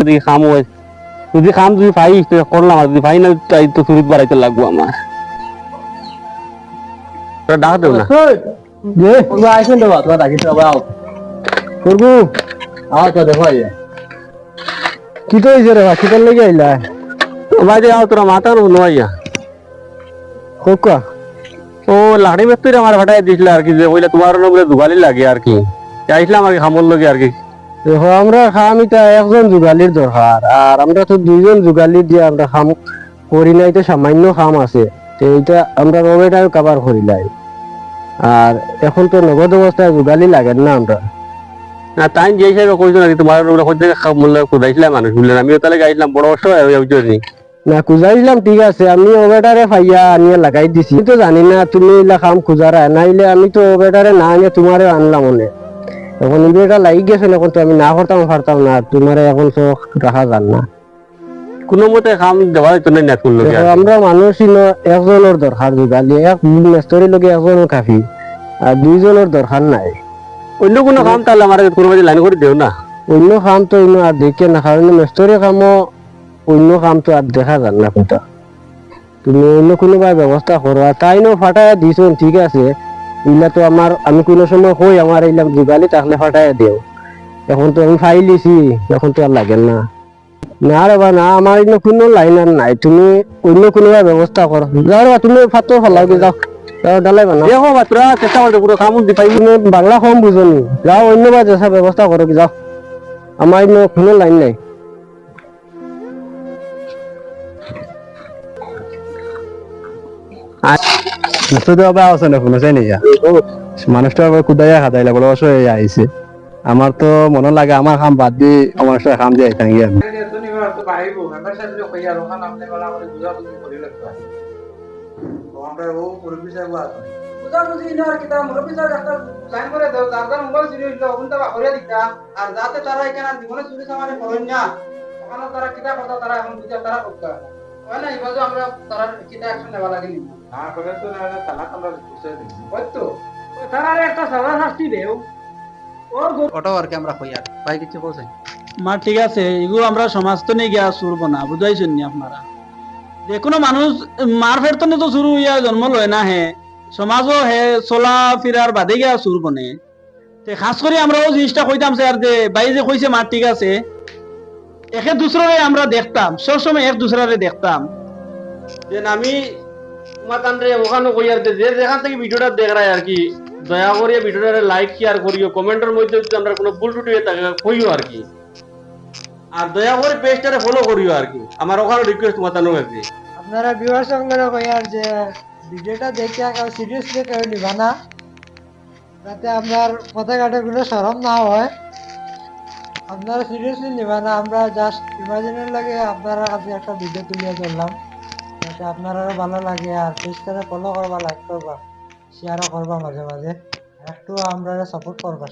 যদি খাম যদি খাম যদি পাই করলাম যদি পাই না তো চুরিত বাড়াইতে লাগবো আমার। ডাক দেও না? যে, করব? কি তো হয়েছে রে বা লেগে আইলা? বাইরে তোরা মাথা কোকা ও লাড়ি মেত্তুরে আমার ভাটাই দিছিল আর কি যে বলে তোমার বলে দুগালি লাগে আর কি। চাইছিলাম আর কি খামর লগে আর কি। দেখো আমরা খাম এটা একজন যুগালির দরকার আর আমরা তো দুইজন যুগালি দিয়ে আমরা খাম করি নাই তো সামান্য খাম আছে। তো এইটা আমরা রবেটার কাবার করি নাই। আর এখন তো নগদ অবস্থায় যুগালি লাগে না আমরা। না তাই যে হিসাবে কইছো নাকি তোমার কই থেকে মূল্য খুদাইছিলাম মানুষ বললেন আমিও তাহলে গাইছিলাম বড় অসহায় হয়ে না খুঁজাইছিলাম ঠিক আছে আমি ওবেটারে ফাইয়া আনিয়ে লাগাই দিছি। তো জানি না তুমি ইলা খাম খুঁজারা নাইলে আমি তো ওবেটারে না আনিয়ে তোমারে আনলাম মনে এখন ইবেটা লাগি গেছে এখন তো আমি না করতাম পারতাম না তোমারে এখন তো রাখা যান না। কোনো মতে খাম দেওয়া হইতো না নেট করল দেখো, আমরা মানুষ ইনো একজনের দরকার যোগালি এক মেস্তরি লগে একজনের কাফি আর দুইজনের দরকার নাই। অন্য কোনো কাম তাহলে আমার কোনো মাঝে লাইন করে দেও না। অন্য কাম তো ইনো আর দেখে না কারণ মেস্তরি কামও অন্য কাম তো আর দেখা যান না কোথা। তুমি অন্য কোনোবা ব্যবস্থা করো আর তাই নো ফাটায় দিছো ঠিক আছে। ইলা তো আমার আমি কোনো সময় কই আমার এইলাম যোগালি তাহলে ফাটায় দেও। এখন তো আমি ফাইল দিছি এখন তো আর লাগে না। না রে বা না আমার ইনো কোনো লাইন আর নাই। তুমি অন্য কোনোবা ব্যবস্থা করো যাও রে তুমি ফাটো ফেলাও গে যাও যাও ডালাই বানাও দেখো বা তোরা চেষ্টা করতে পুরো কাম দি পাই তুমি বাংলা কম বুঝনি যাও অন্য বা যেসা ব্যবস্থা করো কি যাও আমার ইনো কোনো লাইন নাই। আমার তো মনে লাগে আমার খাম বাদ দি মানুষটা কাম দিয়ে আইতাম গিয়ে আমি বুঝাবুঝি না আর কিতা মুরব্বী সাহেব একটা লাইন করে দাও যার যার মোবাইল চুরি হইল ওখান থেকে বাহরিয়া দিতা আর যাতে তারা এখানে জীবনে চুরি করেন না ওখানে তারা কথা তারা এখন তারা করতে না এবার আমরা তারা কিতা অ্যাকশন নেওয়া লাগে নি ওই তো তারা একটা সাজা শাস্তি দেও। ওর ওটাও আর কি আমরা কই আর ভাই কিছু বলছেন মা ঠিক আছে এগুলো আমরা সমাজ তো নিয়ে গিয়া চুরবো না বুঝাইছেন নি আপনারা? যে কোনো মানুষ মার ফেরতনে তো শুরু হইয়া জন্ম লয় না হে। সমাজও হে চলা ফিরার বাদে গিয়া চুরবো নে তে খাস করে আমরাও জিনিসটা কইতাম স্যার যে বাই যে কইছে মার ঠিক আছে। একে দুসরারে আমরা দেখতাম সবসময় এক দুসরারে দেখতাম। যে আমি কান্ডে ওখানে কই আর যে যেখান থেকে ভিডিওটা দেখ রায় আর কি দয়া করে ভিডিওটা লাইক শেয়ার করিও কমেন্টের মধ্যে যদি আমরা কোনো ভুল টুটি হয়ে থাকে কইও আর কি। আর দয়া করে পেজটারে ফলো করিও আর কি আমার ওখানে রিকোয়েস্ট তোমার তানো কাছে আপনারা ভিউয়ার সঙ্গে কইয়ার যে ভিডিওটা দেখে কেউ সিরিয়াসলি কেউ নিবা না যাতে আপনার পথে ঘাটে কোনো সরম না হয়। আপনারা সিরিয়াসলি নেবেন আমরা জাস্ট ইমাজিনের লাগে আপনারা কাছে একটা ভিডিও তুলিয়ে ধরলাম। যাতে আপনারা ভালো লাগে আর পেজটারে ফলো করবা লাইক করবা শেয়ারও করবা মাঝে মাঝে। একটু আমরা সাপোর্ট করবা